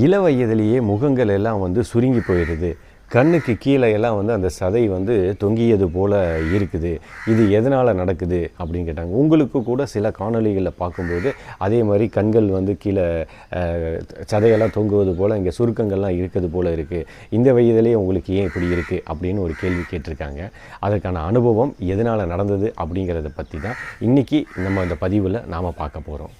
இள வயதிலேயே முகங்கள் எல்லாம் வந்து சுருங்கி போயிடுது. கண்ணுக்கு கீழே எல்லாம் வந்து அந்த சதை வந்து தொங்கியது போல் இருக்குது. இது எதனால் நடக்குது அப்படின்னு கேட்டாங்க. உங்களுக்கு கூட சில காணொலிகளில் பார்க்கும்போது அதே மாதிரி கண்கள் வந்து கீழே சதையெல்லாம் தொங்குவது போல் இங்கே சுருக்கங்கள்லாம் இருக்கிறது போல் இருக்குது இந்த வயதிலேயே உங்களுக்கு ஏன் இப்படி இருக்குது அப்படின்னு ஒரு கேள்வி கேட்டிருக்காங்க. அதற்கான அனுபவம் எதனால் நடந்தது அப்படிங்கிறத பற்றி தான் இன்றைக்கி நம்ம அந்த பதிவில் நாம் பார்க்க போகிறோம்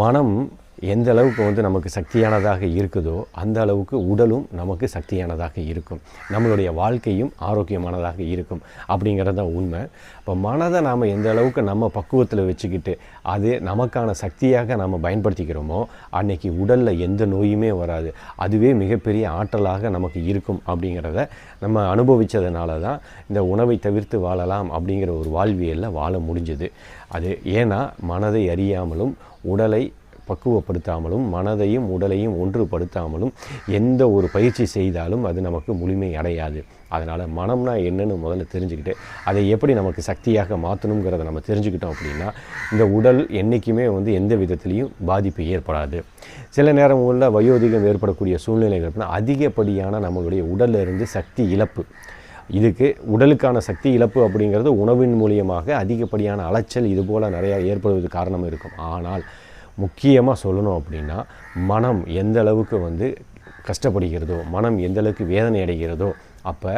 மனம் எந்த அளவுக்கு வந்து நமக்கு சக்தியானதாக இருக்குதோ அந்த அளவுக்கு உடலும் நமக்கு சக்தியானதாக இருக்கும். நம்மளுடைய வாழ்க்கையும் ஆரோக்கியமானதாக இருக்கும் அப்படிங்கிறது தான் உண்மை. இப்போ மனதை நாம் எந்த அளவுக்கு நம்ம பக்குவத்தில் வச்சுக்கிட்டு அது நமக்கான சக்தியாக நாம் பயன்படுத்திக்கிறோமோ அன்னைக்கு உடலில் எந்த நோயுமே வராது. அதுவே மிகப்பெரிய ஆற்றலாக நமக்கு இருக்கும் அப்படிங்கிறத நம்ம அனுபவித்ததுனால தான் இந்த உணவை தவிர்த்து வாழலாம் அப்படிங்கிற ஒரு வாழ்வியலில் வாழ முடிஞ்சது. அது ஏன்னா மனதை அறியாமலும் உடலை பக்குவப்படுத்தாமலும் மனதையும் உடலையும் ஒன்றுபடுத்தாமலும் எந்த ஒரு பயிற்சி செய்தாலும் அது நமக்கு முழுமை அடையாது. அதனால் மனம்னா என்னன்னு முதல்ல தெரிஞ்சுக்கிட்டு அதை எப்படி நமக்கு சக்தியாக மாற்றணுங்கிறத நம்ம தெரிஞ்சுக்கிட்டோம் அப்படின்னா இந்த உடல் என்றைக்குமே வந்து எந்த விதத்துலேயும் பாதிப்பு ஏற்படாது. சில நேரம் உள்ள வயோதிகம் ஏற்படக்கூடிய சூழ்நிலைகள் அப்படின்னா அதிகப்படியான நம்மளுடைய உடல்ல இருந்து சக்தி இழப்பு. இதுக்கு உடலுக்கான சக்தி இழப்பு அப்படிங்கிறது உணவின் மூலியமாக அதிகப்படியான அலைச்சல் இது போல் நிறையா ஏற்படுவது காரணம் இருக்கும். ஆனால் முக்கியமாக சொல்லணும் அப்படின்னா மனம் எந்த அளவுக்கு வந்து கஷ்டப்படுகிறதோ மனம் எந்த அளவுக்கு வேதனை அடைகிறதோ அப்போ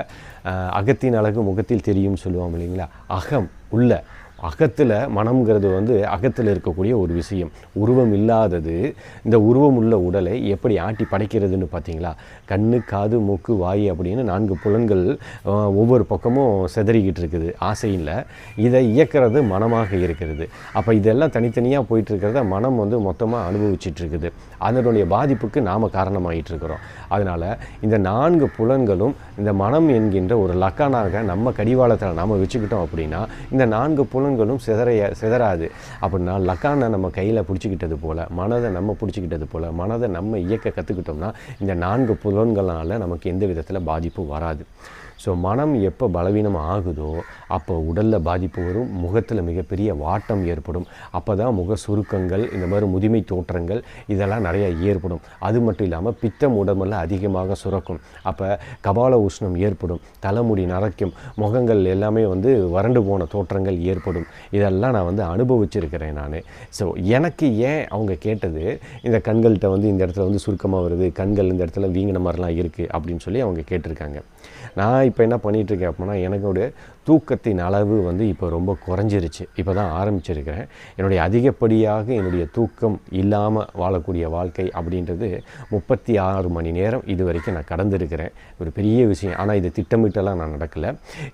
அகத்தின் அழகு முகத்தில் தெரியும் சொல்லுவோம் இல்லைங்களா? அகம் உள்ள அகத்தில் மனம்ங்கிறது வந்து அகத்தில் இருக்கக்கூடிய ஒரு விஷயம். உருவம் இல்லாதது இந்த உருவம் உள்ள உடலை எப்படி ஆட்டி படைக்கிறதுன்னு பார்த்தீங்களா? கண்ணு காது மூக்கு வாய் அப்படின்னு நான்கு புலன்கள் ஒவ்வொரு பக்கமும் செதறிக்கிட்டு இருக்குது ஆசையில் இதை இயக்கிறது மனமாக இருக்கிறது. அப்போ இதெல்லாம் தனித்தனியாக போயிட்டு இருக்கிறத மனம் வந்து மொத்தமாக அனுபவிச்சுட்டு இருக்குது. அதனுடைய பாதிப்புக்கு நாம் காரணமாகிட்டு இருக்கிறோம். அதனால் இந்த நான்கு புலன்களும் இந்த மனம் என்கின்ற ஒரு லக்கானாக நம்ம கடிவாளத்தில் நாம் வச்சுக்கிட்டோம் அப்படின்னா இந்த நான்கு புலன்களும் சிதறைய சிதறாது. அப்படின்னா லக்கானை நம்ம கையில் பிடிச்சிக்கிட்டது போல் மனதை நம்ம பிடிச்சிக்கிட்டது போல் மனதை நம்ம இயக்க கற்றுக்கிட்டோம்னா இந்த நான்கு புலன்களால் நமக்கு எந்த விதத்தில் பாதிப்பும் வராது. ஸோ மனம் எப்போ பலவீனம் ஆகுதோ அப்போ உடலில் பாதிப்பு வரும் முகத்தில் மிகப்பெரிய வாட்டம் ஏற்படும். அப்போ தான் முக சுருக்கங்கள் இந்த மாதிரி முதுமை தோற்றங்கள் இதெல்லாம் நிறையா ஏற்படும். அது மட்டும் இல்லாமல் பித்தம் உடம்புல அதிகமாக சுரக்கும். அப்போ கபால உஷ்ணம் ஏற்படும் தலைமுடி நரைக்கும் முகங்கள் எல்லாமே வந்து வறண்டு போன தோற்றங்கள் ஏற்படும். இதெல்லாம் நான் வந்து அனுபவிச்சிருக்கிறேன் நான். ஸோ எனக்கு ஏன் அவங்க கேட்டது இந்த கண்கள்கிட்ட வந்து இந்த இடத்துல வந்து சுருக்கமாக வருது கண்கள் இந்த இடத்துல வீங்கின மாதிரிலாம் இருக்குது அப்படின்னு சொல்லி அவங்க கேட்டிருக்காங்க. நான் இப்போ என்ன பண்ணிகிட்ருக்கேன் இருக்கேன் அப்படின்னா எனக்குடைய தூக்கத்தின் அளவு வந்து இப்போ ரொம்ப குறைஞ்சிருச்சு. இப்போ தான் ஆரம்பிச்சிருக்கிறேன். என்னுடைய அதிகப்படியாக என்னுடைய தூக்கம் இல்லாமல் வாழக்கூடிய வாழ்க்கை அப்படின்றது முப்பத்தி ஆறு மணி நேரம் இது வரைக்கும் நான் கடந்திருக்கிறேன். ஒரு பெரிய விஷயம். ஆனால் இது திட்டமிட்டெல்லாம் நான் நடக்கலை.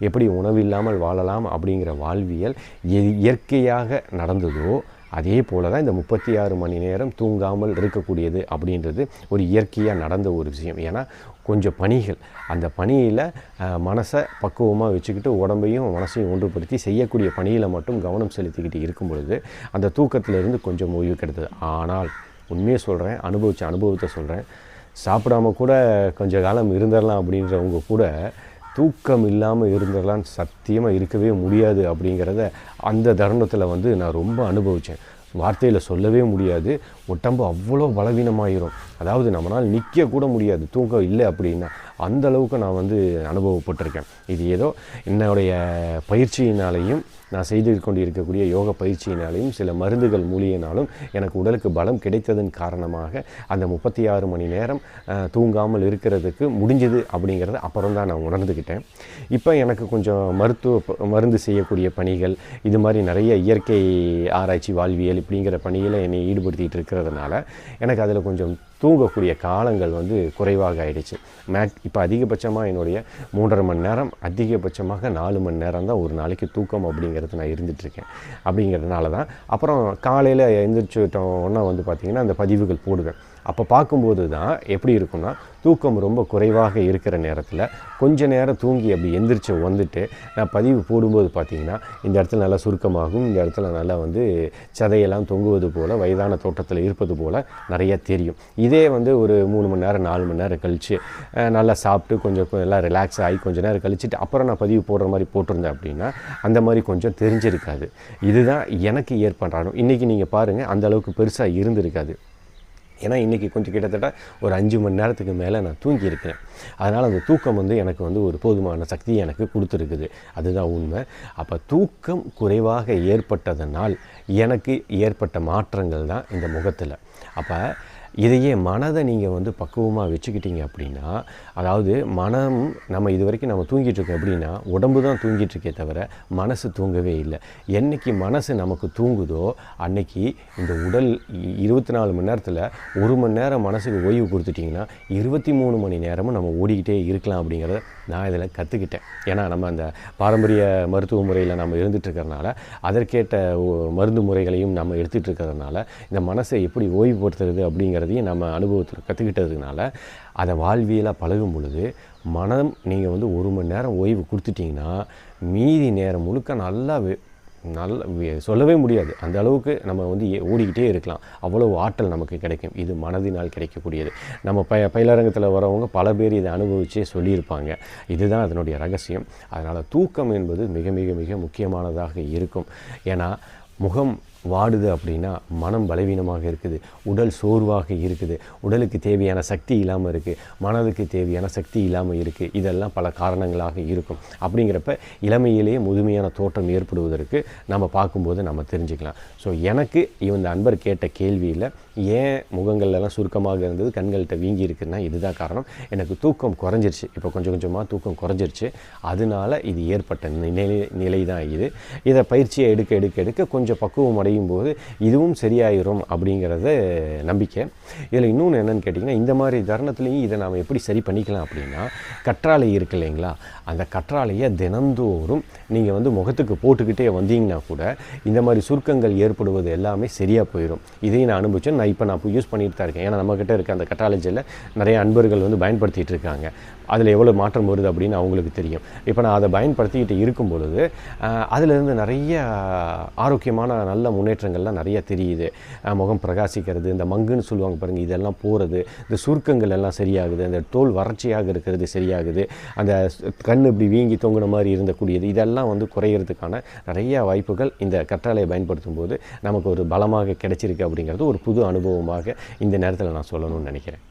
எப்படி உணவு இல்லாமல் வாழலாம் அப்படிங்கிற வாழ்வியல் இயற்கையாக நடந்ததோ அதே போல தான் இந்த முப்பத்தி ஆறு மணி நேரம் தூங்காமல் இருக்கக்கூடியது அப்படின்றது ஒரு இயற்கையாக நடந்த ஒரு விஷயம். ஏன்னா கொஞ்சம் பணிகள். அந்த பணியில் மனசை பக்குவமாக வச்சுக்கிட்டு உடம்பையும் மனசையும் ஒன்றுபடுத்தி செய்யக்கூடிய பணியில் மட்டும் கவனம் செலுத்திக்கிட்டு இருக்கும் பொழுது அந்த தூக்கத்திலிருந்து கொஞ்சம் ஓய்வு கிடைத்தது. ஆனால் உண்மையை சொல்கிறேன் அனுபவித்த அனுபவத்தை சொல்கிறேன் சாப்பிடாம கூட கொஞ்ச காலம் இருந்துடலாம் அப்படின்றவங்க கூட தூக்கம் இல்லாமல் இருந்துடலாம் சத்தியமாக இருக்கவே முடியாது அப்படிங்கிறத அந்த தருணத்தில் வந்து நான் ரொம்ப அனுபவித்தேன் வார்த்தையில் சொல்லவே முடியாது. உடம்பு அவ்வளோ பலவீனமாயிரும். அதாவது நம்மளால் நிற்க கூட முடியாது தூக்கம் இல்லை அப்படின்னா அந்த அளவுக்கு நான் வந்து அனுபவப்பட்டிருக்கேன். இது ஏதோ என்னுடைய பயிற்சியினாலையும் நான் செய்து கொண்டு இருக்கக்கூடிய யோக பயிற்சியினாலையும் சில மருந்துகள் மூலியினாலும் எனக்கு உடலுக்கு பலம் கிடைத்ததன் காரணமாக அந்த முப்பத்தி ஆறு மணி நேரம் தூங்காமல் இருக்கிறதுக்கு முடிஞ்சது அப்படிங்கிறத அப்புறம் தான் நான் உணர்ந்துக்கிட்டேன் இப்போ எனக்கு கொஞ்சம் மருத்துவ மருந்து செய்யக்கூடிய பணிகள் இது மாதிரி நிறைய இயற்கை ஆராய்ச்சி வாழ்வியல் இப்படிங்கிற பணியில் என்னை ஈடுபடுத்திகிட்டு இருக்கிறதுனால எனக்கு அதில் கொஞ்சம் தூங்கக்கூடிய காலங்கள் வந்து குறைவாக ஆயிடுச்சு. மேக் இப்போ அதிகபட்சமாக என்னுடைய மூன்றரை மணி நேரம் அதிகபட்சமாக நாலு மணி நேரம் தான் ஒரு நாளைக்கு தூக்கம் அப்படிங்கிறது நான் இருந்துகிட்ருக்கேன் அப்படிங்கிறதுனால தான் அப்புறம் காலையில் எழுந்திரிச்சிட்டோன்னா வந்து பார்த்திங்கன்னா அந்த பதிவுகள் போடுவேன். அப்போ பார்க்கும்போது தான் எப்படி இருக்கும்னா தூக்கம் ரொம்ப குறைவாக இருக்கிற நேரத்தில் கொஞ்ச நேரம் தூங்கி அப்படி எந்திரிச்சு வந்துட்டு நான் பதிவு போடும்போது பார்த்தீங்கன்னா இந்த இடத்துல நல்லா சுருக்கமாகும் இந்த இடத்துல நல்லா வந்து சதையெல்லாம் தொங்குவது போல் வயதான தோட்டத்தில் இருப்பது போல் நிறைய தெரியும். இதே வந்து ஒரு மூணு மணி நேரம் நாலு மணி நேரம் கழித்து நல்லா சாப்பிட்டு கொஞ்சம் எல்லாம் ரிலாக்ஸ் ஆகி கொஞ்சம் நேரம் கழிச்சுட்டு அப்புறம் நான் பதிவு போடுற மாதிரி போட்டிருந்தேன் அப்படின்னா அந்த மாதிரி கொஞ்சம் தெரிஞ்சிருக்காது. இதுதான் எனக்கு ஏற்படுறாங்க இன்றைக்கி நீங்கள் பாருங்கள் அந்தளவுக்கு பெருசாக இருந்திருக்காது. ஏன்னா இன்றைக்கி கொஞ்சம் கிட்டத்தட்ட ஒரு அஞ்சு மணி நேரத்துக்கு மேலே நான் தூங்கியிருக்கிறேன். அதனால் அந்த தூக்கம் வந்து எனக்கு வந்து ஒரு போதுமான சக்தியை எனக்கு கொடுத்துருக்குது. அதுதான் உண்மை. அப்போ தூக்கம் குறைவாக ஏற்பட்டதனால் எனக்கு ஏற்பட்ட மாற்றங்கள் தான் இந்த முகத்தில். அப்போ இதையே மனதை நீங்கள் வந்து பக்குவமாக வச்சுக்கிட்டீங்க அப்படின்னா அதாவது மனம் நம்ம இது வரைக்கும் நம்ம தூங்கிட்டுருக்கோம் அப்படின்னா உடம்பு தான் தூங்கிட்டு இருக்கே தவிர மனசு தூங்கவே இல்லை. என்றைக்கு மனசு நமக்கு தூங்குதோ அன்னைக்கு இந்த உடல் இருபத்தி நாலு மணி நேரத்தில் ஒரு மணி நேரம் மனசுக்கு ஓய்வு கொடுத்துட்டிங்கன்னா இருபத்தி மூணு மணி நேரமும் நம்ம ஓடிக்கிட்டே இருக்கலாம் அப்படிங்கிறத நான் இதில் கற்றுக்கிட்டேன் ஏன்னா நம்ம அந்த பாரம்பரிய மருத்துவ முறையில் நம்ம இருந்துகிட்ருக்கறனால அதற்கேட்ட அதற்கேற்ற மருந்து முறைகளையும் நம்ம எடுத்துகிட்டு இருக்கிறதுனால இந்த மனசை எப்படி ஓய்வுபடுத்துறது அப்படிங்கிறதையும் நம்ம அனுபவத்தில் கற்றுக்கிட்டதுனால அதை வாழ்வியலாக பழகும் பொழுது மனம் நீங்கள் வந்து ஒரு மணி நேரம் ஓய்வு கொடுத்துட்டிங்கன்னா மீதி நேரம் முழுக்க நல்லா நல்ல சொல்லவே முடியாது. அந்த அளவுக்கு நம்ம வந்து ஓடிக்கிட்டே இருக்கலாம். அவ்வளோ ஆற்றல் நமக்கு கிடைக்கும். இது மனதினால் கிடைக்கக்கூடியது. நம்ம ப பயிலரங்கத்தில் வரவங்க பல பேர் இதை அனுபவிச்சே சொல்லியிருப்பாங்க. இதுதான் அதனுடைய ரகசியம். அதனால் தூக்கம் என்பது மிக மிக மிக முக்கியமானதாக இருக்கும். ஏன்னா முகம் வாடுது அப்படின்னா மனம் பலவீனமாக இருக்குது. உடல் சோர்வாக இருக்குது. உடலுக்கு தேவையான சக்தி இல்லாமல் இருக்குது மனதுக்கு தேவையான சக்தி இல்லாமல் இருக்குது இதெல்லாம் பல காரணங்களாக இருக்கும். அப்படிங்கிறப்ப இளமையிலேயே முதுமையான தோற்றம் ஏற்படுவதற்கு நம்ம பார்க்கும்போது நம்ம தெரிஞ்சுக்கலாம். ஸோ எனக்கு இந்த அன்பர் கேட்ட கேள்வியில் ஏன் முகங்கள்லாம் சுருக்கமாக இருந்தது கண்கள்கிட்ட வீங்கி இருக்குன்னா இதுதான் காரணம். எனக்கு தூக்கம் குறைஞ்சிருச்சு. இப்போ கொஞ்சம் கொஞ்சமாக தூக்கம் குறைஞ்சிருச்சு. அதனால இது ஏற்பட்ட நிலை நிலை தான் இது. இதை பயிற்சியை எடுக்க எடுக்க எடுக்க கொஞ்சம் பக்குவம் அடையும் போது இதுவும் சரியாயிரும் அப்படிங்கிறத நம்பிக்கை. இதில் இன்னொன்று என்னன்னு கேட்டிங்கன்னா இந்த மாதிரி தருணத்துலேயும் இதை நாம் எப்படி சரி பண்ணிக்கலாம் அப்படின்னா கற்றாழை இருக்கு இல்லைங்களா? அந்த கற்றாழையை தினந்தோறும் நீங்கள் வந்து முகத்துக்கு போட்டுக்கிட்டே வந்தீங்கன்னா கூட இந்த மாதிரி சுருக்கங்கள் ஏற்படுவது எல்லாமே சரியாக போயிடும் இதையும் நான் அனுபவிச்சேன். நான் இப்போ நான் யூஸ் பண்ணிட்டு தான் இருக்கேன். ஏன்னா நம்மக்கிட்ட இருக்க அந்த கற்றாழை ஜெல்லை நிறைய அன்பர்கள் வந்து பயன்படுத்திகிட்டு இருக்காங்க. அதில் எவ்வளோ மாற்றம் வருது அப்படின்னு அவங்களுக்கு தெரியும். இப்போ நான் அதை பயன்படுத்திக்கிட்டு இருக்கும் பொழுது ஆஹ், அதிலிருந்து நிறைய ஆரோக்கியமான நல்ல முன்னேற்றங்கள்லாம் நிறைய தெரியுது. முகம் பிரகாசிக்கிறது இந்த மங்குன்னு சொல்லுவாங்க பாருங்கள் இதெல்லாம் போகிறது இந்த சுருக்கங்கள் எல்லாம் சரியாகுது அந்த தோல் வறட்சியாக இருக்கிறது சரியாகுது அந்த கண் இப்படி வீங்கி தொங்குன மாதிரி இருந்தக்கூடியது இதெல்லாம் வந்து குறையிறதுக்கான நிறைய வாய்ப்புகள் இந்த கற்றாழையை பயன்படுத்தும் போது நமக்கு ஒரு பலமாக கிடைச்சிருக்கு அப்படிங்கிறது ஒரு புது அனுபவமாக இந்த நேரத்தில் நான் சொல்லணும்னு நினைக்கிறேன்.